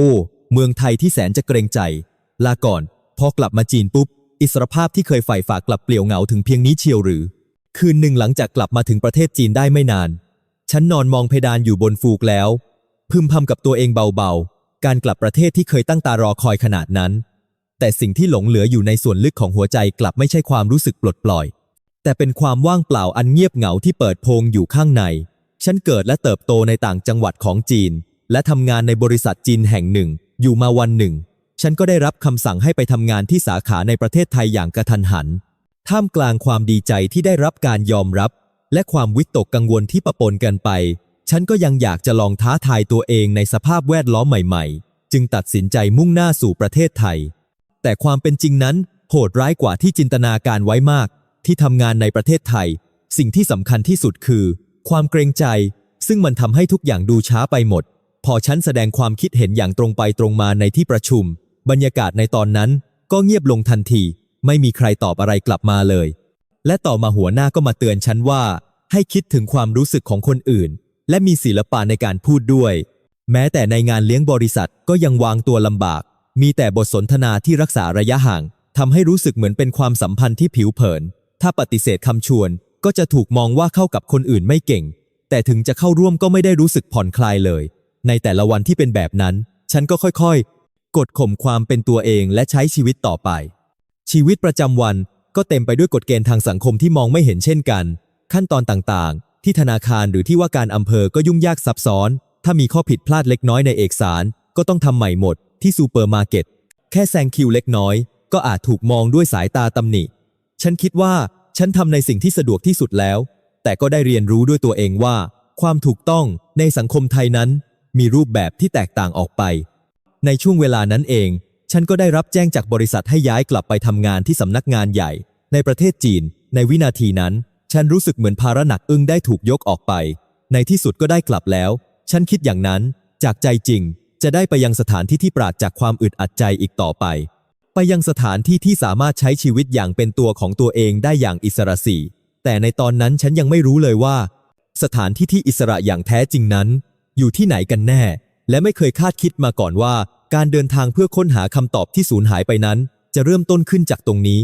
อ้ เมืองไทยที่แสนจะเกรงใจ ลาก่อน พอกลับมาจีนปุ๊บ อิสรภาพที่เคยใฝ่ฝากกลับเปลี่ยวเหงาถึงเพียงนี้เชียวหรือ คืนหนึ่งหลังจากกลับมาถึงประเทศจีนได้ไม่นาน ฉันนอนมองเพดานอยู่บนฟูกแล้ว พึมพำกับตัวเองเบาๆ การกลับประเทศที่เคยตั้งตารอคอยขนาดนั้น แต่สิ่งที่หลงเหลืออยู่ในส่วนลึกของหัวใจกลับไม่ใช่ความรู้สึกปลดปล่อย แต่เป็นความว่างเปล่าอันเงียบเหงาที่เปิดโพงอยู่ข้างใน ฉันเกิดและเติบโตในต่างจังหวัดของจีน และทำงานในบริษัทจีนแห่งหนึ่ง อยู่มาวันหนึ่ง ฉันก็ได้รับคำสั่งให้ไปทำงานที่สาขาในประเทศไทยอย่างกระทันหัน ท่ามกลางความดีใจที่ได้รับการยอมรับ และความวิตกกังวลที่ปะปนกันไป ฉันก็ยังอยากจะลองท้าทายตัวเองในสภาพแวดล้อมใหม่ๆ จึงตัดสินใจมุ่งหน้าสู่ประเทศไทย แต่ความเป็นจริงนั้นโหดร้ายกว่าที่จินตนาการไว้มาก ที่ทำงานในประเทศไทย สิ่งที่สำคัญที่สุดคือ ความเกรงใจ ซึ่งมันทำให้ทุกอย่างดูช้าไปหมด พอฉันแสดงความคิดเห็นอย่างตรงไปตรงมาในที่ประชุม บรรยากาศในตอนนั้นก็เงียบลงทันที ไม่มีใครตอบอะไรกลับมาเลย และต่อมาหัวหน้าก็มาเตือนฉันว่า ให้คิดถึงความรู้สึกของคนอื่น และมีศิลปะในการพูดด้วย แม้แต่ในงานเลี้ยงบริษัทก็ยังวางตัวลำบาก มีแต่บทสนทนาที่รักษาระยะห่างทำให้รู้สึกเหมือนเป็นความสัมพันธ์ที่ผิวเผิน ถ้าปฏิเสธคำชวน ก็จะถูกมองว่าเข้ากับคนอื่นไม่เก่ง แต่ถึงจะเข้าร่วมก็ไม่ได้รู้สึกผ่อนคลายเลย ในแต่ละวันที่เป็นแบบนั้น ฉันก็ค่อยๆ กดข่มความเป็นตัวเองและใช้ชีวิตต่อไป ชีวิตประจำวันก็เต็มไปด้วยกฎเกณฑ์ทางสังคมที่มองไม่เห็นเช่นกัน ขั้นตอนต่างๆ ที่ธนาคารหรือที่ว่าการอำเภอก็ยุ่งยากซับซ้อน ถ้ามีข้อผิดพลาดเล็กน้อยในเอกสาร ก็ต้องทำใหม่หมด ที่ซูเปอร์มาร์เก็ตแค่แซงคิวเล็กน้อย ก็อาจถูกมองด้วยสายตาตำหนิ ฉันคิดว่าฉันทำในสิ่งที่สะดวกที่สุดแล้ว แต่ก็ได้เรียนรู้ด้วยตัวเองว่า ความถูกต้องในสังคมไทยนั้น มีรูปแบบที่แตกต่างออกไป ในช่วงเวลานั้นเอง ฉันก็ได้รับแจ้งจากบริษัทให้ย้ายกลับไปทำงานที่สำนักงานใหญ่ ในประเทศจีน ในวินาทีนั้น ฉันรู้สึกเหมือนภาระหนักอึ้งได้ถูกยกออกไป ในที่สุดก็ได้กลับแล้ว ฉันคิดอย่างนั้น จากใจจริง จะได้ไปยังสถานที่ที่ปราศจากความอึดอัดใจอีกต่อไป ไปยังสถานที่ที่สามารถใช้ชีวิตอย่างเป็นตัวของตัวเองได้อย่างอิสระสีแต่ในตอนนั้นฉันยังไม่รู้เลยว่า สถานที่ที่อิสระอย่างแท้จริงนั้น อยู่ที่ไหนกันแน่ และไม่เคยคาดคิดมาก่อนว่า การเดินทางเพื่อค้นหาคำตอบที่สูญหายไปนั้น จะเริ่มต้นขึ้นจากตรงนี้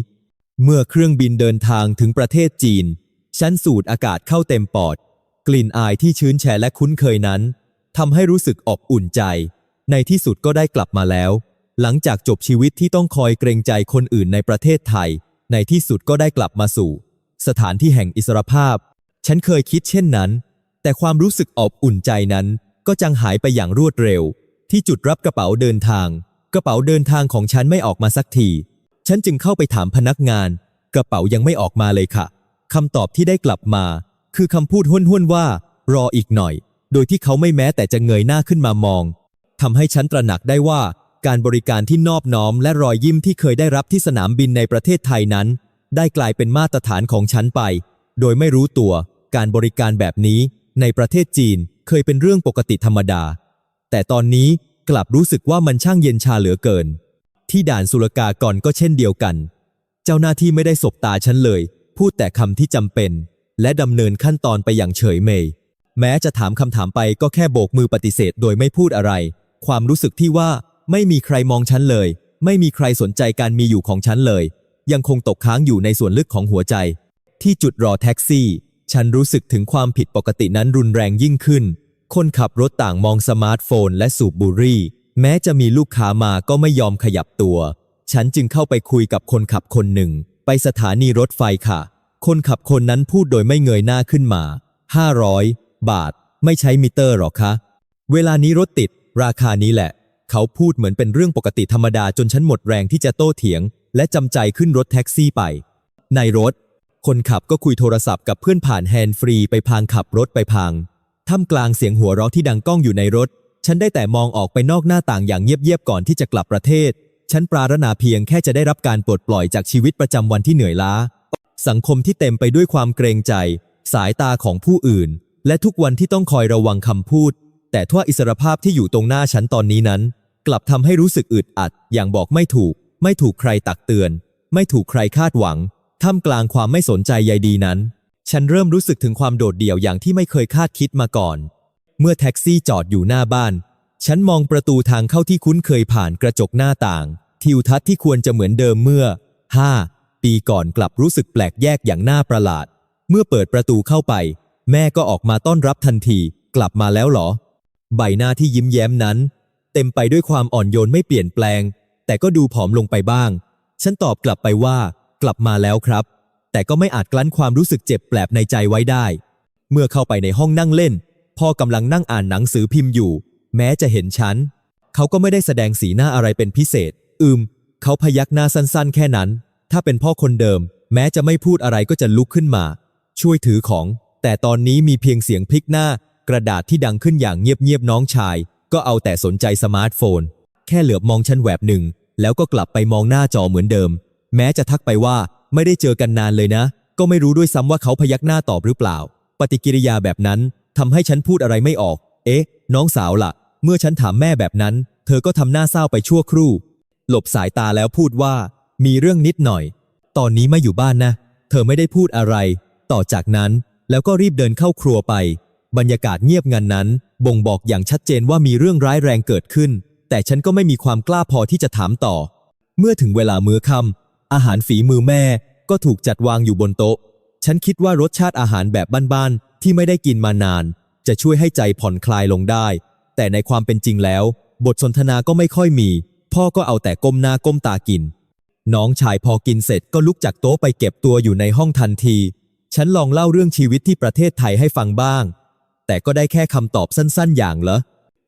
เมื่อเครื่องบินเดินทางถึงประเทศจีนฉันสูดอากาศเข้าเต็มปอด กลิ่นอายที่ชื้นแฉะและคุ้นเคยนั้นทำให้รู้สึกอบอุ่นใจ ในที่สุดก็ได้กลับมาแล้ว หลังจากจบชีวิตที่ต้องคอยเกรงใจคนอื่นในประเทศไทย ในที่สุดก็ได้กลับมาสู่ สถานที่แห่งอิสรภาพ ฉันเคยคิดเช่นนั้น แต่ความรู้สึกอบอุ่นใจนั้น ก็จังหายไปอย่างรวดเร็ว ที่จุดรับกระเป๋าเดินทาง กระเป๋าเดินทางของฉันไม่ออกมาสักที ฉันจึงเข้าไปถามพนักงาน กระเป๋ายังไม่ออกมาเลยค่ะคำตอบที่ได้กลับมา คือคำพูดห้วนๆว่า รออีกหน่อย โดยที่เขาไม่แม้แต่จะเงยหน้าขึ้นมามองทำให้ฉันตระหนักได้ว่า การบริการที่นอบน้อม และรอยยิ้มที่เคยได้รับที่สนามบินในประเทศไทยนั้น ได้กลายเป็นมาตรฐานของฉันไป โดยไม่รู้ตัว การบริการแบบนี้ ในประเทศจีน เคยเป็นเรื่องปกติธรรมดา แต่ตอนนี้กลับรู้สึกว่ามันช่างเย็นชาเหลือเกิน ที่ด่านสุลกากรก็เช่นเดียวกัน เจ้าหน้าที่ไม่ได้สบตาฉันเลย พูดแต่คำที่จำเป็น และดำเนินขั้นตอนไปอย่างเฉยเมย แม้จะถามคำถามไปก็แค่โบกมือปฏิเสธโดยไม่พูดอะไร ความรู้สึกที่ว่าไม่มีใครมองฉันเลย ไม่มีใครสนใจการมีอยู่ของฉันเลย ยังคงตกค้างอยู่ในส่วนลึกของหัวใจ ที่จุดรอแท็กซี่ ฉันรู้สึกถึงความผิดปกตินั้นรุนแรงยิ่งขึ้น คนขับรถต่างมองสมาร์ทโฟนและสูบบุหรี่ แม้จะมีลูกค้ามาก็ไม่ยอมขยับตัว ฉันจึงเข้าไปคุยกับคนขับคนหนึ่ง ไปสถานีรถไฟค่ะ คนขับคนนั้นพูดโดยไม่เงยหน้าขึ้นมา 500 บาท ไม่ใช้มิเตอร์หรอคะ เวลานี้รถติด ราคานี้แหละ เขาพูดเหมือนเป็นเรื่องปกติธรรมดาจนฉันหมดแรงที่จะโต้เถียง และจำใจขึ้นรถแท็กซี่ไป ในรถ คนขับก็คุยโทรศัพท์กับเพื่อนผ่านแฮนด์ฟรีไปพางขับรถไปพางท่ามกลางเสียงหัวเราะที่ดังก้องอยู่ในรถ ฉันได้แต่มองออกไปนอกหน้าต่างอย่างเงียบๆก่อนที่จะกลับประเทศ ฉันปรารถนาเพียงแค่จะได้รับการปลดปล่อยจากชีวิตประจำวันที่เหนื่อยล้า สังคมที่เต็มไปด้วยความเกรงใจ สายตาของผู้อื่น และทุกวันที่ต้องคอยระวังคำพูด แต่ทั่วอิสรภาพที่อยู่ตรงหน้าฉันตอนนี้นั้น กลับทำให้รู้สึกอึดอัด อย่างบอกไม่ถูก ไม่ถูกใครตักเตือน ไม่ถูกใครคาดหวัง ท่ามกลางความไม่สนใจใยดีนั้น ฉันเริ่มรู้สึกถึงความโดดเดี่ยวอย่างที่ไม่เคยคาดคิดมาก่อน เมื่อแท็กซี่จอดอยู่หน้าบ้าน ฉันมองประตูทางเข้าที่คุ้นเคยผ่านกระจกหน้าต่าง ทิวทัศน์ที่ควรจะเหมือนเดิมเมื่อ 5 ปีก่อนกลับรู้สึกแปลกแยกอย่างน่าประหลาด เมื่อเปิดประตูเข้าไป แม่ก็ออกมาต้อนรับทันที กลับมาแล้วเหรอ ใบหน้าที่ยิ้มแย้มนั้น เต็มไปด้วยความอ่อนโยนไม่เปลี่ยนแปลง แต่ก็ดูผอมลงไปบ้าง ฉันตอบกลับไปว่า กลับมาแล้วครับ แต่ก็ไม่อาจกลั้นความรู้สึกเจ็บแปลบในใจไว้ได้ เมื่อเข้าไปในห้องนั่งเล่น พ่อกำลังนั่งอ่านหนังสือพิมพ์อยู่ แม้จะเห็นฉัน เขาก็ไม่ได้แสดงสีหน้าอะไรเป็นพิเศษ อืม เขาพยักหน้าสั้นๆ แค่นั้น ถ้าเป็นพ่อคนเดิม แม้จะไม่พูดอะไรก็จะลุกขึ้นมา ช่วยถือของ แต่ตอนนี้มีเพียงเสียงพลิกหน้า กระดาษที่ดังขึ้นอย่างเงียบๆน้องชาย ก็เอาแต่สนใจสมาร์ทโฟน แค่เหลือบมองฉันแวบหนึ่งแล้วก็กลับไปมองหน้าจอเหมือนเดิม แม้จะทักไปว่าไม่ได้เจอกันนานเลยนะ ก็ไม่รู้ด้วยซ้ำว่าเขาพยักหน้าตอบหรือเปล่า ปฏิกิริยาแบบนั้นทำให้ฉันพูดอะไรไม่ออก เอ๊ะ น้องสาวล่ะ เมื่อฉันถามแม่แบบนั้น เธอก็ทำหน้าเศร้าไปชั่วครู่ หลบสายตาแล้วพูดว่า มีเรื่องนิดหน่อย ตอนนี้ไม่อยู่บ้านนะ เธอไม่ได้พูดอะไร ต่อจากนั้นแล้วก็รีบเดินเข้าครัวไป บรรยากาศเงียบงันนั้น บ่งบอกอย่างชัดเจนว่ามีเรื่องร้ายแรงเกิดขึ้น แต่ฉันก็ไม่มีความกล้าพอที่จะถามต่อ เมื่อถึงเวลามื้อค่ำ อาหารฝีมือแม่ก็ถูกจัดวางอยู่บนโต๊ะ ฉันคิดว่ารสชาติอาหารแบบบ้านๆ ที่ไม่ได้กินมานาน จะช่วยให้ใจผ่อนคลายลงได้ แต่ในความเป็นจริงแล้ว บทสนทนาก็ไม่ค่อยมี พ่อก็เอาแต่ก้มหน้าก้มตากิน น้องชายพอกินเสร็จก็ลุกจากโต๊ะไปเก็บตัวอยู่ในห้องทันที ฉันลองเล่าเรื่องชีวิตที่ประเทศไทยให้ฟังบ้าง แต่ก็ได้แค่คำตอบสั้นๆ อย่างเหรอ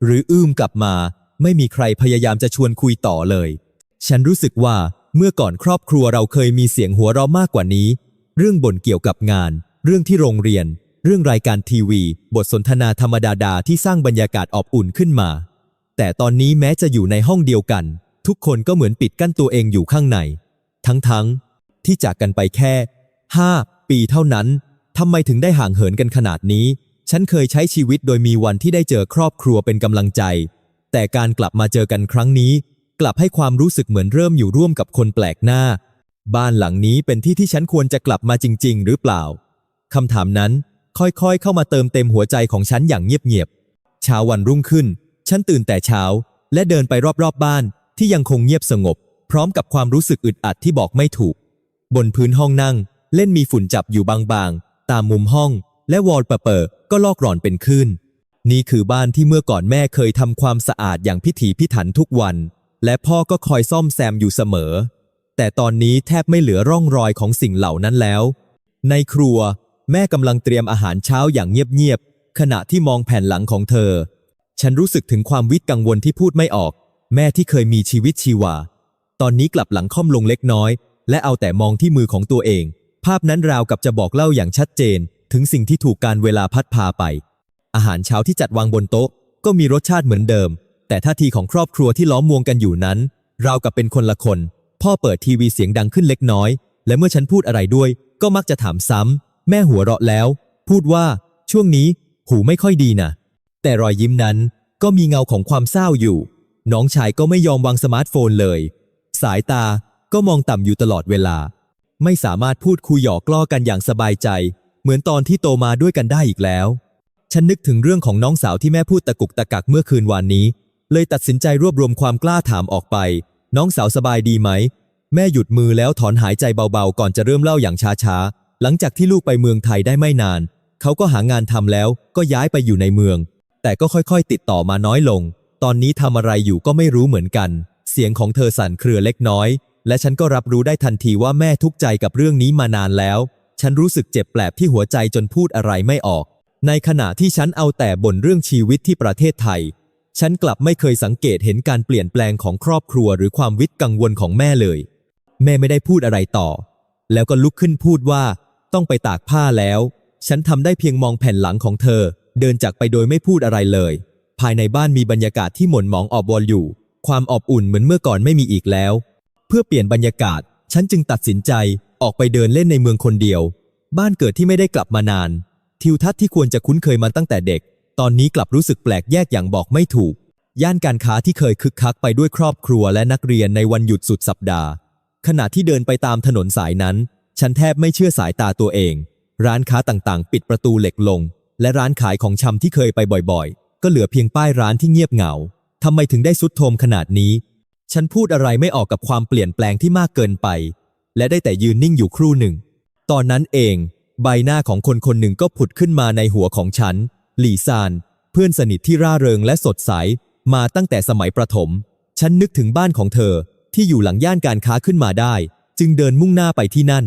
หรืออื้มกลับมา ไม่มีใครพยายามจะชวนคุยต่อเลย ฉันรู้สึกว่า เมื่อก่อนครอบครัวเราเคยมีเสียงหัวเราะมากกว่านี้ เรื่องบ่นเกี่ยวกับงาน เรื่องที่โรงเรียน เรื่องรายการทีวี บทสนทนาธรรมดาดาที่สร้างบรรยากาศอบอุ่นขึ้นมา แต่ตอนนี้แม้จะอยู่ในห้องเดียวกัน ทุกคนก็เหมือนปิดกั้นตัวเองอยู่ข้างใน ทั้งๆที่จากกันไปแค่ 5 ปีเท่านั้นทำไมถึงได้ห่างเหินกันขนาดนี้ ฉันเคยใช้ชีวิตโดยมีวันที่ได้เจอครอบครัวเป็นกำลังใจ แต่การกลับมาเจอกันครั้งนี้ กลับให้ความรู้สึกเหมือนเริ่มอยู่ร่วมกับคนแปลกหน้า บ้านหลังนี้เป็นที่ที่ฉันควรจะกลับมาจริง ๆ หรือเปล่าคำถามนั้นค่อยๆ เข้ามาเติมเต็มหัวใจของฉันอย่างเงียบๆเช้าวันรุ่งขึ้น ฉันตื่นแต่เช้า และเดินไปรอบๆบบ้านที่ยังคงเงียบสงบ พร้อมกับความรู้สึกอึดอัดที่บอกไม่ถูก บนพื้นห้องนั่ง เล่นมีฝุ่นจับอยู่บางๆ ตามมุมห้อง และวอลเปเปอร์ก็ลอกหลอนเป็นคลื่นนี่คือบ้านที่เมื่อก่อนแม่เคยทำความสะอาดอย่างพิถีพิถันทุกวัน และพ่อก็คอยซ่อมแซมอยู่เสมอ แต่ตอนนี้แทบไม่เหลือร่องรอยของสิ่งเหล่านั้นแล้ว ในครัว แม่กำลังเตรียมอาหารเช้าอย่างเงียบๆขณะที่มองแผ่นหลังของเธอ ฉันรู้สึกถึงความวิตกังวลที่พูดไม่ออก แม่ที่เคยมีชีวิตชีวา ตอนนี้กลับหลังค่อมลงเล็กน้อย และเอาแต่มองที่มือของตัวเอง ภาพนั้นราวกับจะบอกเล่าอย่างชัดเจน ถึงสิ่งที่ถูกการเวลาพัดพาไป อาหารเช้าที่จัดวางบนโต๊ะ ก็มีรสชาติเหมือนเดิม แต่ท่าทีของครอบครัวที่ล้อมวงกันอยู่นั้น ราวกับเป็นคนละคน พ่อเปิดทีวีเสียงดังขึ้นเล็กน้อย และเมื่อฉันพูดอะไรด้วย ก็มักจะถามซ้ำ แม่หัวเราะแล้ว พูดว่า ช่วงนี้ หูไม่ค่อยดีนะแต่รอยยิ้มนั้นก็มีเงาของความเศร้าอยู่ น้องชายก็ไม่ยอมวางสมาร์ทโฟนเลย สายตาก็มองต่ำอยู่ตลอดเวลา ไม่สามารถพูดคุยหยอกล้อกันอย่างสบายใจ เหมือนตอนที่โตมาด้วยกันได้อีกแล้ว ฉันนึกถึงเรื่องของน้องสาวที่แม่พูดตะกุกตะกักเมื่อคืนวานนี้ เลยตัดสินใจรวบรวมความกล้าถามออกไป น้องสาวสบายดีไหม แม่หยุดมือแล้วถอนหายใจเบาๆ ก่อนจะเริ่มเล่าอย่างช้าๆ หลังจากที่ลูกไปเมืองไทยได้ไม่นาน เขาก็หางานทำแล้วก็ย้ายไปอยู่ในเมือง แต่ก็ค่อยๆ ติดต่อมาน้อยลง ตอนนี้ทำอะไรอยู่ก็ไม่รู้เหมือนกัน เสียงของเธอสั่นเครือเล็กน้อย และฉันก็รับรู้ได้ทันทีว่าแม่ทุกข์ใจกับเรื่องนี้มานานแล้ว ฉันรู้สึกเจ็บแปลบที่หัวใจจนพูดอะไรไม่ออก ในขณะที่ฉันเอาแต่บ่นเรื่องชีวิตที่ประเทศไทย ฉันกลับไม่เคยสังเกตเห็นการเปลี่ยนแปลงของครอบครัวหรือความวิตกังวลของแม่เลย แม่ไม่ได้พูดอะไรต่อ แล้วก็ลุกขึ้นพูดว่า ต้องไปตากผ้าแล้ว ฉันทำได้เพียงมองแผ่นหลังของเธอ เดินจากไปโดยไม่พูดอะไรเลย ภายในบ้านมีบรรยากาศที่หม่นหมองอบวลอยู่ ความอบอุ่นเหมือนเมื่อก่อนไม่มีอีกแล้ว เพื่อเปลี่ยนบรรยากาศ ฉันจึงตัดสินใจออกไปเดินเล่นในเมืองคนเดียว บ้านเกิดที่ไม่ได้กลับมานาน ทิวทัศน์ที่ควรจะคุ้นเคยมาตั้งแต่เด็ก ตอนนี้กลับรู้สึกแปลกแยกอย่างบอกไม่ถูก ย่านการค้าที่เคยคึกคักไปด้วยครอบครัวและนักเรียนในวันหยุดสุดสัปดาห์ ขณะที่เดินไปตามถนนสายนั้น ฉันแทบไม่เชื่อสายตาตัวเอง ร้านค้าต่างๆ ปิดประตูเหล็กลง และร้านขายของชำที่เคยไปบ่อยๆ ก็เหลือเพียงป้ายร้านที่เงียบเหงาทำไมถึงได้สุดโทมขนาดนี้ ฉันพูดอะไรไม่ออกกับความเปลี่ยนแปลงที่มากเกินไป และได้แต่ยืนนิ่งอยู่ครู่หนึ่ง ตอนนั้นเอง ใบหน้าของคนคนหนึ่งก็ผุดขึ้นมาในหัวของฉัน หลี่ซาน เพื่อนสนิทที่ร่าเริงและสดใส มาตั้งแต่สมัยประถม ฉันนึกถึงบ้านของเธอ ที่อยู่หลังย่านการค้าขึ้นมาได้ จึงเดินมุ่งหน้าไปที่นั่น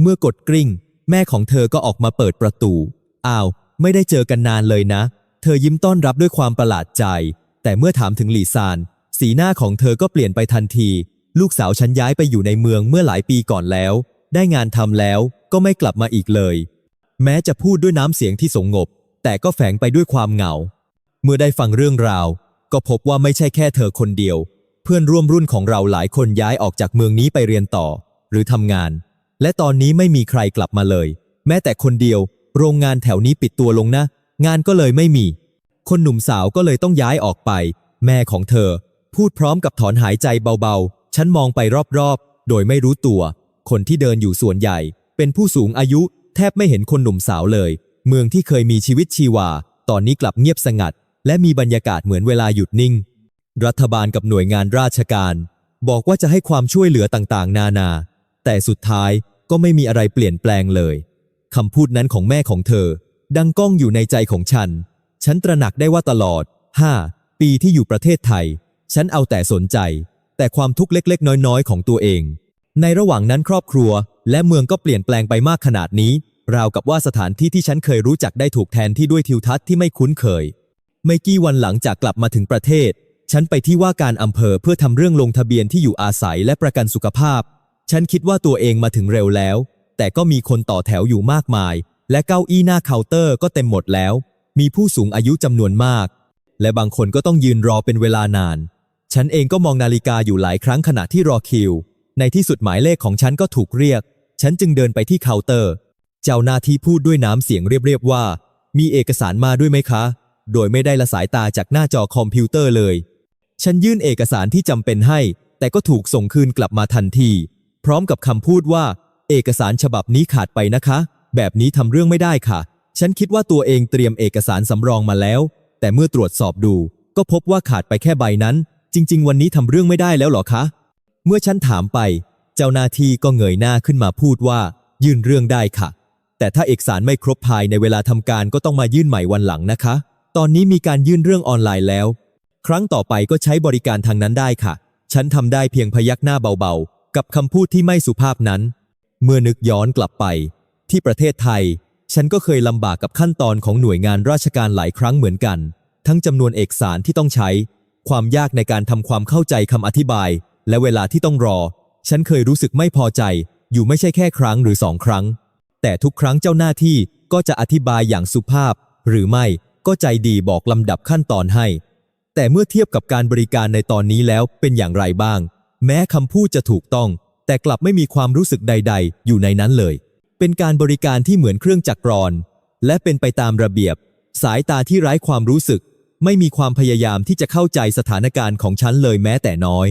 เมื่อกดกริ่ง แม่ของเธอก็ออกมาเปิดประตู อ้าว ไม่ได้เจอกันนานเลยนะ เธอยิ้มต้อนรับด้วยความประหลาดใจ แต่เมื่อถามถึงหลี่ซาน สีหน้าของเธอก็เปลี่ยนไปทันที ลูกสาวฉันย้ายไปอยู่ในเมืองเมื่อหลายปีก่อนแล้ว ได้งานทำแล้วก็ไม่กลับมาอีกเลย แม้จะพูดด้วยน้ำเสียงที่สงบ แต่ก็แฝงไปด้วยความเหงา เมื่อได้ฟังเรื่องราว ก็พบว่าไม่ใช่แค่เธอคนเดียว เพื่อนร่วมรุ่นของเราหลายคนย้ายออกจากเมืองนี้ไปเรียนต่อ หรือทำงาน และตอนนี้ไม่มีใครกลับมาเลย แม้แต่คนเดียว โรงงานแถวนี้ปิดตัวลงนะ งานก็เลยไม่มี คนหนุ่มสาวก็เลยต้องย้ายออกไป แม่ของเธอ พูดพร้อมกับถอนหายใจเบาๆ ฉันมองไปรอบๆ โดยไม่รู้ตัว คนที่เดินอยู่ส่วนใหญ่ เป็นผู้สูงอายุ แทบไม่เห็นคนหนุ่มสาวเลย เมืองที่เคยมีชีวิตชีวา ตอนนี้กลับเงียบสงัด และมีบรรยากาศเหมือนเวลาหยุดนิ่ง รัฐบาลกับหน่วยงานราชการ บอกว่าจะให้ความช่วยเหลือต่างๆ นานา แต่สุดท้ายก็ไม่มีอะไรเปลี่ยนแปลงเลยคำพูดนั้นของแม่ของเธอ ดังก้องอยู่ในใจของฉัน ฉันตระหนักได้ว่าตลอด 5 ปีที่อยู่ประเทศไทย ฉันเอาแต่สนใจ แต่ความทุกข์เล็ก ๆ น้อย ๆ ของตัวเอง ในระหว่างนั้นครอบครัว และเมืองก็เปลี่ยนแปลงไปมากขนาดนี้ ราวกับว่าสถานที่ที่ฉันเคยรู้จักได้ถูกแทนที่ด้วยทิวทัศน์ที่ไม่คุ้นเคย ไม่กี่วันหลังจากกลับมาถึงประเทศ ฉันไปที่ว่าการอำเภอเพื่อทำเรื่องลงทะเบียนที่อยู่อาศัยและประกันสุขภาพ ฉันคิดว่าตัวเองมาถึงเร็วแล้ว แต่ก็มีคนต่อแถวอยู่มากมาย และเก้าอี้หน้าเคาน์เตอร์ก็เต็มหมดแล้ว มีผู้สูงอายุจำนวนมาก และบางคนก็ต้องยืนรอเป็นเวลานาน ฉันเองก็มองนาฬิกาอยู่หลายครั้งขณะที่รอคิว ในที่สุดหมายเลขของฉันก็ถูกเรียก ฉันจึงเดินไปที่เคาน์เตอร์ เจ้าหน้าที่พูดด้วยน้ำเสียงเรียบๆว่า มีเอกสารมาด้วยไหมคะ โดยไม่ได้ละสายตาจากหน้าจอคอมพิวเตอร์เลย ฉันยื่นเอกสารที่จำเป็นให้ แต่ก็ถูกส่งคืนกลับมาทันที พร้อมกับคำพูดว่า เอกสารฉบับนี้ขาดไปนะคะ แบบนี้ทำเรื่องไม่ได้ค่ะ ฉันคิดว่าตัวเองเตรียมเอกสารสำรองมาแล้ว แต่เมื่อตรวจสอบดู ก็พบว่าขาดไปแค่ใบนั้น จริง ๆ วันนี้ทำเรื่องไม่ได้แล้วหรอคะ เมื่อฉันถามไป เจ้าหน้าที่ก็เงยหน้าขึ้นมาพูดว่า ยื่นเรื่องได้ค่ะ แต่ถ้าเอกสารไม่ครบภายในเวลาทำการก็ต้องมายื่นใหม่วันหลังนะคะ ตอนนี้มีการยื่นเรื่องออนไลน์แล้ว ครั้งต่อไปก็ใช้บริการทางนั้นได้ค่ะ ฉันทำได้เพียงพยักหน้าเบาๆ กับคำพูดที่ไม่สุภาพนั้น เมื่อนึกย้อนกลับไป ที่ประเทศไทย ฉันก็เคยลำบากกับขั้นตอนของหน่วยงานราชการหลายครั้งเหมือนกัน ทั้งจำนวนเอกสารที่ต้องใช้ ความยากในการทำความเข้าใจคำอธิบาย และเวลาที่ต้องรอ ฉันเคยรู้สึกไม่พอใจ อยู่ไม่ใช่แค่ครั้งหรือสองครั้ง แต่ทุกครั้งเจ้าหน้าที่ก็จะอธิบายอย่างสุภาพ หรือไม่ก็ใจดีบอกลำดับขั้นตอนให้ แต่เมื่อเทียบกับการบริการในตอนนี้แล้วเป็นอย่างไรบ้าง แม้คำพูดจะถูกต้อง แต่กลับไม่มีความรู้สึกใด ๆ อยู่ในนั้นเลย เป็นการบริการที่เหมือนเครื่องจักรกรอนและเป็นไปตามระเบียบ สายตาที่ไร้ความรู้สึก ไม่มีความพยายามที่จะเข้าใจสถานการณ์ของฉันเลยแม้แต่น้อย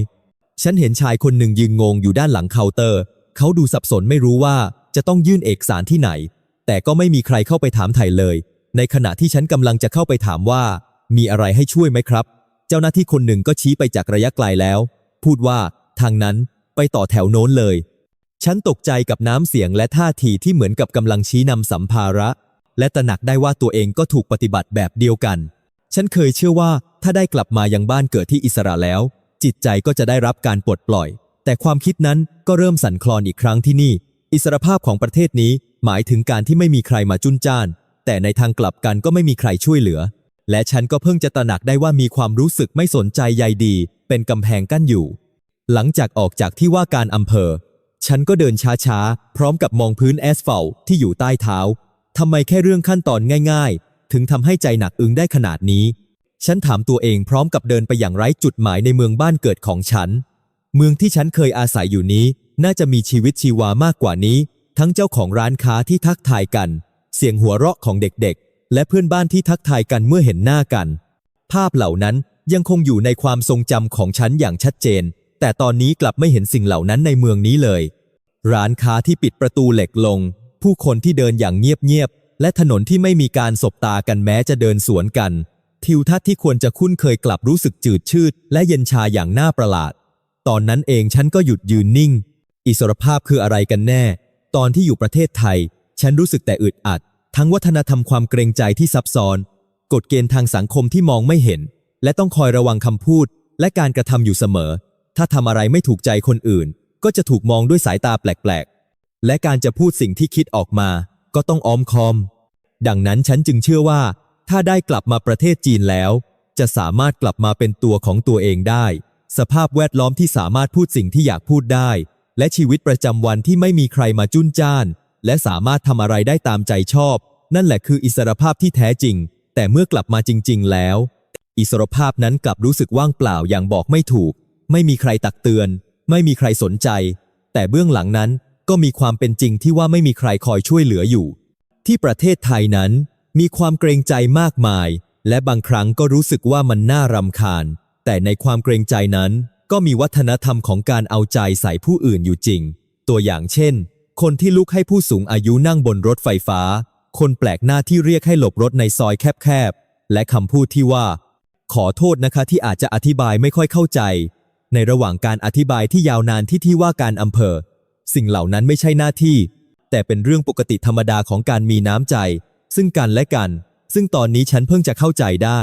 ฉันเห็นชายคนหนึ่งยืนงงอยู่ด้านหลังเคาน์เตอร์ เขาดูสับสนไม่รู้ว่า จะต้องยื่นเอกสารที่ไหน แต่ก็ไม่มีใครเข้าไปถามไถ่เลย ในขณะที่ฉันกำลังจะเข้าไปถามว่า มีอะไรให้ช่วยไหมครับ เจ้าหน้าที่คนหนึ่งก็ชี้ไปจากระยะไกลแล้ว พูดว่าทางนั้นไปต่อแถวโน้นเลย ฉันตกใจกับน้ำเสียงและท่าทีที่เหมือนกับกำลังชี้นำสัมภาระ และตระหนักได้ว่าตัวเองก็ถูกปฏิบัติแบบเดียวกัน ฉันเคยเชื่อว่าถ้าได้กลับมายังบ้านเกิดที่อิสระแล้ว จิตใจก็จะได้รับการปลดปล่อย แต่ความคิดนั้นก็เริ่มสั่นคลอนอีกครั้งที่นี่ อิสรภาพของประเทศนี้หมายถึงการที่ไม่มีใครมาจุนจ้าน แต่ในทางกลับกันก็ไม่มีใครช่วยเหลือ และฉันก็เพิ่งจะตระหนักได้ว่ามีความรู้สึกไม่สนใจใยดี เป็นกำแพงกั้นอยู่ หลังจากออกจากที่ว่าการอำเภอ ฉันก็เดินช้าๆ พร้อมกับมองพื้นแอสฟัลต์ที่อยู่ใต้เท้าทำไมแค่เรื่องขั้นตอนง่ายๆ ถึงทำให้ใจหนักอึ้งได้ขนาดนี้ ฉันถามตัวเองพร้อมกับเดินไปอย่างไร้จุดหมายในเมืองบ้านเกิดของฉัน เมืองที่ฉันเคยอาศัยอยู่นี้ น่าจะมีชีวิตชีวามากกว่านี้ ทั้งเจ้าของร้านค้าที่ทักทายกัน เสียงหัวเราะของเด็กๆ และเพื่อนบ้านที่ทักทายกันเมื่อเห็นหน้ากัน ภาพเหล่านั้นยังคงอยู่ในความทรงจำของฉันอย่างชัดเจน แต่ตอนนี้กลับไม่เห็นสิ่งเหล่านั้นในเมืองนี้เลย ร้านค้าที่ปิดประตูเหล็กลง ผู้คนที่เดินอย่างเงียบๆ และถนนที่ไม่มีการสบตากันแม้จะเดินสวนกัน ทิวทัศน์ที่ควรจะคุ้นเคยกลับรู้สึกจืดชืด และเย็นชาอย่างน่าประหลาด ตอนนั้นเองฉันก็หยุดยืนนิ่ง อิสรภาพคืออะไรกันแน่ ตอนที่อยู่ประเทศไทย ฉันรู้สึกแต่อึดอัด ทั้งวัฒนธรรมความเกรงใจที่ซับซ้อน กฎเกณฑ์ทางสังคมที่มองไม่เห็น และต้องคอยระวังคำพูด และการกระทำอยู่เสมอ ถ้าทำอะไรไม่ถูกใจคนอื่น ก็จะถูกมองด้วยสายตาแปลกๆ และการจะพูดสิ่งที่คิดออกมา ก็ต้องอ้อมคอม ดังนั้นฉันจึงเชื่อว่า ถ้าได้กลับมาประเทศจีนแล้ว จะสามารถกลับมาเป็นตัวของตัวเองได้ สภาพแวดล้อมที่สามารถพูดสิ่งที่อยากพูดได้ และชีวิตประจำวันที่ไม่มีใครมาจุนจ้าน และสามารถทำอะไรได้ตามใจชอบ นั่นแหละคืออิสรภาพที่แท้จริง แต่เมื่อกลับมาจริง ๆ แล้ว อิสรภาพนั้นกลับรู้สึกว่างเปล่าอย่างบอกไม่ถูก ไม่มีใครตักเตือน ไม่มีใครสนใจ แต่เบื้องหลังนั้นก็มีความเป็นจริงที่ว่าไม่มีใครคอยช่วยเหลืออยู่ ที่ประเทศไทยนั้น มีความเกรงใจมากมาย และบางครั้งก็รู้สึกว่ามันน่ารำคาญ แต่ในความเกรงใจนั้น ก็มีวัฒนธรรมของการเอาใจใส่ผู้อื่นอยู่จริง ตัวอย่างเช่น คนที่ลุกให้ผู้สูงอายุนั่งบนรถไฟฟ้า คนแปลกหน้าที่เรียกให้หลบรถในซอยแคบๆ และคำพูดที่ว่า ขอโทษนะคะที่อาจจะอธิบายไม่ค่อยเข้าใจ ในระหว่างการอธิบายที่ยาวนานที่ที่ว่าการอำเภอ สิ่งเหล่านั้นไม่ใช่หน้าที่ แต่เป็นเรื่องปกติธรรมดาของการมีน้ำใจ ซึ่งกันและกัน ซึ่งตอนนี้ฉันเพิ่งจะเข้าใจได้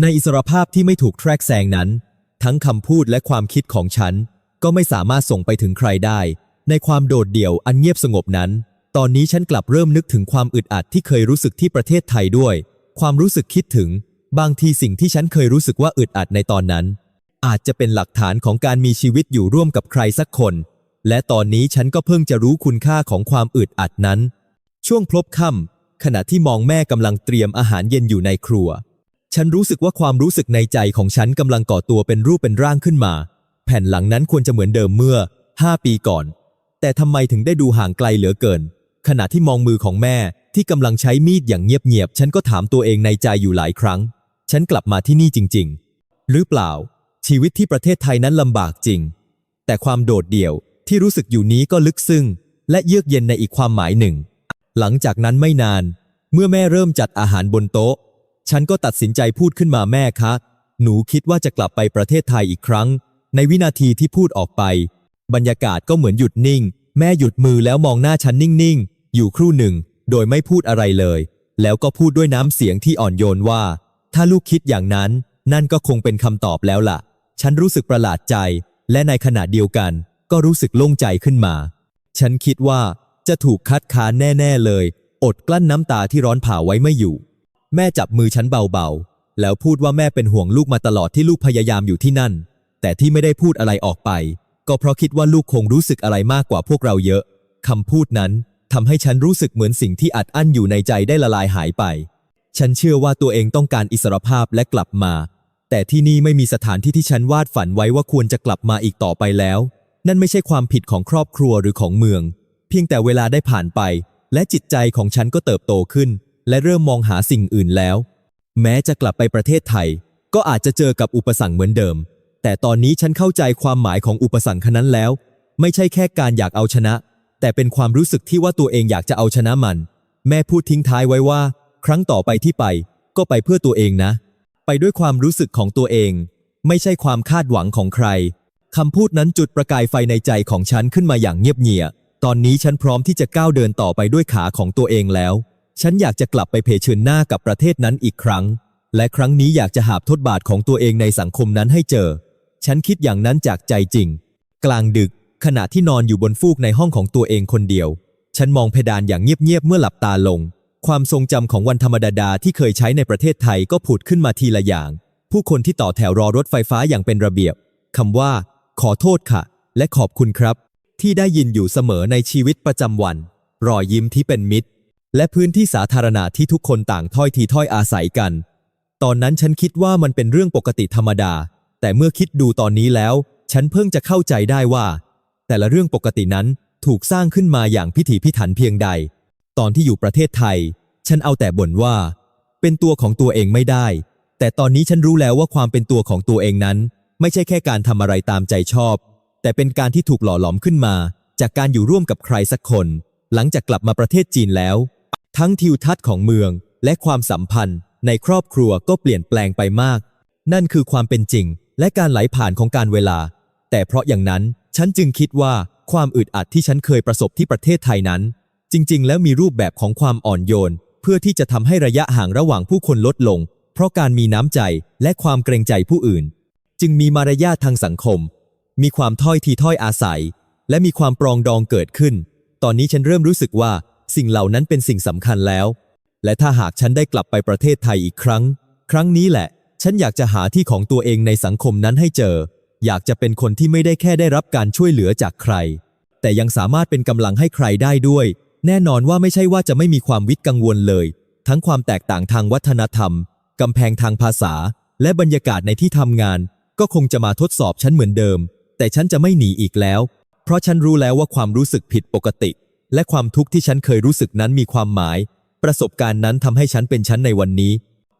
ในอิสรภาพที่ไม่ถูกแทรกแซงนั้น ทั้งคำพูดและความคิดของฉัน ก็ไม่สามารถส่งไปถึงใครได้ ในความโดดเดี่ยวอันเงียบสงบนั้น ตอนนี้ฉันกลับเริ่มนึกถึงความอึดอัดที่เคยรู้สึกที่ประเทศไทยด้วย ความรู้สึกคิดถึง บางทีสิ่งที่ฉันเคยรู้สึกว่าอึดอัดในตอนนั้น อาจจะเป็นหลักฐานของการมีชีวิตอยู่ร่วมกับใครสักคน และตอนนี้ฉันก็เพิ่งจะรู้คุณค่าของความอึดอัดนั้น ช่วงพลบค่ำขณะที่มองแม่กำลังเตรียมอาหารเย็นอยู่ในครัว ฉันรู้สึกว่าความรู้สึกในใจของฉันกำลังก่อตัวเป็นรูปเป็นร่างขึ้นมา แผ่นหลังนั้นควรจะเหมือนเดิมเมื่อ 5 ปีก่อน แต่ทำไมถึงได้ดูห่างไกลเหลือเกิน ขณะที่มองมือของแม่ที่กำลังใช้มีดอย่างเงียบๆ ฉันก็ถามตัวเองในใจอยู่หลายครั้ง ฉันกลับมาที่นี่จริง ๆ หรือเปล่า ชีวิตที่ประเทศไทยนั้นลำบากจริง แต่ความโดดเดี่ยวที่รู้สึกอยู่นี้ก็ลึกซึ้งและเยือกเย็นในอีกความหมายหนึ่ง หลังจากนั้นไม่นาน เมื่อแม่เริ่มจัดอาหารบนโต๊ะ ฉันก็ตัดสินใจพูดขึ้นมาแม่คะ หนูคิดว่าจะกลับไปประเทศไทยอีกครั้ง ในวินาทีที่พูดออกไป บรรยากาศก็เหมือนหยุดนิ่ง แม่หยุดมือแล้วมองหน้าฉันนิ่งๆ อยู่ครู่หนึ่ง โดยไม่พูดอะไรเลย แล้วก็พูดด้วยน้ำเสียงที่อ่อนโยนว่า ถ้าลูกคิดอย่างนั้น นั่นก็คงเป็นคำตอบแล้วล่ะ ฉันรู้สึกประหลาดใจ และในขณะเดียวกัน ก็รู้สึกโล่งใจขึ้นมา ฉันคิดว่าจะถูกคัดค้านแน่ ๆเลย อดกลั้นน้ำตาที่ร้อนเผาไว้ไม่อยู่ แม่จับมือฉันเบาๆ แล้วพูดว่าแม่เป็นห่วงลูกมาตลอดที่ลูกพยายามอยู่ที่นั่น แต่ที่ไม่ได้พูดอะไรออกไป ก็เพราะคิดว่าลูกคงรู้สึกอะไรมากกว่าพวกเราเยอะคำพูดนั้นทำให้ฉันรู้สึกเหมือนสิ่งที่อัดอั้นอยู่ในใจได้ละลายหายไป ฉันเชื่อว่าตัวเองต้องการอิสรภาพและกลับมา แต่ที่นี่ไม่มีสถานที่ที่ฉันวาดฝันไว้ว่าควรจะกลับมาอีกต่อไปแล้ว นั่นไม่ใช่ความผิดของครอบครัวหรือของเมือง เพียงแต่เวลาได้ผ่านไป และจิตใจของฉันก็เติบโตขึ้น และเริ่มมองหาสิ่งอื่นแล้ว แม้จะกลับไปประเทศไทย ก็อาจจะเจอกับอุปสรรคเหมือนเดิม แต่ตอนนี้ฉันเข้าใจความหมายของอุปสรรคนั้นแล้ว ไม่ใช่แค่การอยากเอาชนะ แต่เป็นความรู้สึกที่ว่าตัวเองอยากจะเอาชนะมัน แม่พูดทิ้งท้ายไว้ว่า ครั้งต่อไปที่ไป ก็ไปเพื่อตัวเองนะ ไปด้วยความรู้สึกของตัวเอง ไม่ใช่ความคาดหวังของใครคำพูดนั้นจุดประกายไฟในใจของฉันขึ้นมาอย่างเงียบเงียบตอนนี้ฉันพร้อมที่จะก้าวเดินต่อไปด้วยขาของตัวเองแล้ว ฉันอยากจะกลับไปเผชิญหน้ากับประเทศนั้นอีกครั้ง และครั้งนี้อยากจะหาบทดบาทของตัวเองในสังคมนั้นให้เจอ ฉันคิดอย่างนั้นจากใจจริง กลางดึก ขณะที่นอนอยู่บนฟูกในห้องของตัวเองคนเดียว ฉันมองเพดานอย่างเงียบๆเมื่อหลับตาลง ความทรงจำของวันธรรมดาๆที่เคยใช้ในประเทศไทยก็ผุดขึ้นมาทีละอย่าง ผู้คนที่ต่อแถวรอรถไฟฟ้าอย่างเป็นระเบียบคำว่า ขอโทษค่ะ และขอบคุณครับ ที่ได้ยินอยู่เสมอในชีวิตประจำวัน รอยยิ้มที่เป็นมิตร และพื้นที่สาธารณะที่ทุกคนต่างถ้อยทีถ้อยอาศัยกัน ตอนนั้นฉันคิดว่ามันเป็นเรื่องปกติธรรมดา แต่เมื่อคิดดูตอนนี้แล้ว ฉันเพิ่งจะเข้าใจได้ว่า แต่ละเรื่องปกตินั้นถูกสร้างขึ้นมาอย่างพิถีพิถันเพียงใด ตอนที่อยู่ประเทศไทย ฉันเอาแต่บ่นว่า เป็นตัวของตัวเองไม่ได้ แต่ตอนนี้ฉันรู้แล้วว่าความเป็นตัวของตัวเองนั้น ไม่ใช่แค่การทำอะไรตามใจชอบ แต่เป็นการที่ถูกหล่อหลอมขึ้นมา จากการอยู่ร่วมกับใครสักคน หลังจากกลับมาประเทศจีนแล้ว ทั้งทิวทัศน์ของเมืองและความสัมพันธ์ ในครอบครัวก็เปลี่ยนแปลงไปมาก นั่นคือความเป็นจริง และการไหลผ่านของการเวลา แต่เพราะอย่างนั้นฉันจึงคิดว่าความอึดอัดที่ฉันเคยประสบที่ประเทศไทยนั้น จริง ๆ แล้วมีรูปแบบของความอ่อนโยน เพื่อที่จะทำให้ระยะห่างระหว่างผู้คนลดลง เพราะการมีน้ำใจและความเกรงใจผู้อื่น จึงมีมารยาททางสังคม มีความถ้อยทีถ้อยอาศัย และมีความปรองดองเกิดขึ้น ตอนนี้ฉันเริ่มรู้สึกว่า สิ่งเหล่านั้นเป็นสิ่งสำคัญแล้ว และถ้าหากฉันได้กลับไปประเทศไทยอีกครั้ง ครั้งนี้แหละ ฉันอยากจะหาที่ของตัวเองในสังคมนั้นให้เจอ อยากจะเป็นคนที่ไม่ได้แค่ได้รับการช่วยเหลือจากใคร แต่ยังสามารถเป็นกำลังให้ใครได้ด้วย แน่นอนว่าไม่ใช่ว่าจะไม่มีความวิตกังวลเลย ทั้งความแตกต่างทางวัฒนธรรมกำแพงทางภาษา และบรรยากาศในที่ทำงาน ก็คงจะมาทดสอบฉันเหมือนเดิม แต่ฉันจะไม่หนีอีกแล้ว เพราะฉันรู้แล้วว่าความรู้สึกผิดปกติ และความทุกข์ที่ฉันเคยรู้สึกนั้นมีความหมาย ประสบการณ์นั้นทำให้ฉันเป็นฉันในวันนี้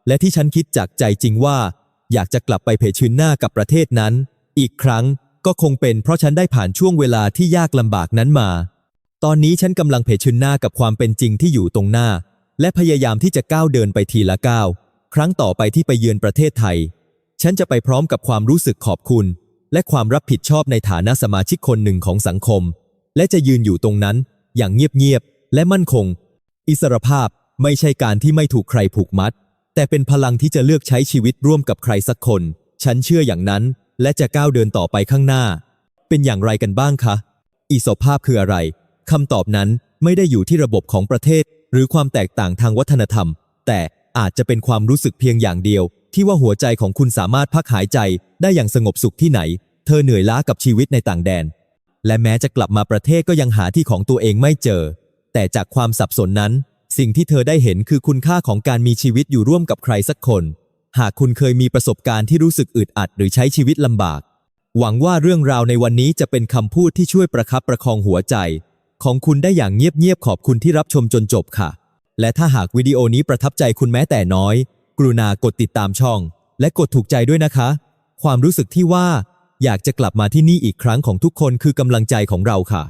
และที่ฉันคิดจากใจจริงว่า อยากจะกลับไปเผชิญหน้ากับประเทศนั้น อีกครั้งก็คงเป็นเพราะฉันได้ผ่านช่วงเวลาที่ยากลำบากนั้นมา ตอนนี้ฉันกำลังเผชิญหน้ากับความเป็นจริงที่อยู่ตรงหน้า และพยายามที่จะก้าวเดินไปทีละก้าว ครั้งต่อไปที่ไปเยือนประเทศไทย ฉันจะไปพร้อมกับความรู้สึกขอบคุณ และความรับผิดชอบในฐานะสมาชิกคนหนึ่งของสังคม และจะยืนอยู่ตรงนั้น อย่างเงียบๆและมั่นคง อิสรภาพไม่ใช่การที่ไม่ถูกใครผูกมัด แต่เป็นพลังที่จะเลือกใช้ชีวิตร่วมกับใครสักคน ฉันเชื่ออย่างนั้น และจะก้าวเดินต่อไปข้างหน้า เป็นอย่างไรกันบ้างคะอิสรภาพคืออะไรคำตอบนั้นไม่ได้อยู่ที่ระบบของประเทศ หรือความแตกต่างทางวัฒนธรรม แต่อาจจะเป็นความรู้สึกเพียงอย่างเดียว ที่ว่าหัวใจของคุณสามารถพักหายใจได้อย่างสงบสุขที่ไหน เธอเหนื่อยล้ากับชีวิตในต่างแดน และแม้จะกลับมาประเทศก็ยังหาที่ของตัวเองไม่เจอ แต่จากความสับสนนั้น สิ่งที่เธอได้เห็นคือคุณค่าของการมีชีวิตอยู่ร่วมกับใครสักคน หากคุณเคยมีประสบการณ์ที่รู้สึกอึดอัดหรือใช้ชีวิตลำบาก หวังว่าเรื่องราวในวันนี้จะเป็นคำพูดที่ช่วยประคับประคองหัวใจ ของคุณได้อย่างเงียบๆขอบคุณที่รับชมจนจบค่ะ และถ้าหากวิดีโอนี้ประทับใจคุณแม้แต่น้อย กรุณากดติดตามช่อง และกดถูกใจด้วยนะคะ ความรู้สึกที่ว่า อยากจะกลับมาที่นี่อีกครั้งของทุกคนคือกำลังใจของเราค่ะ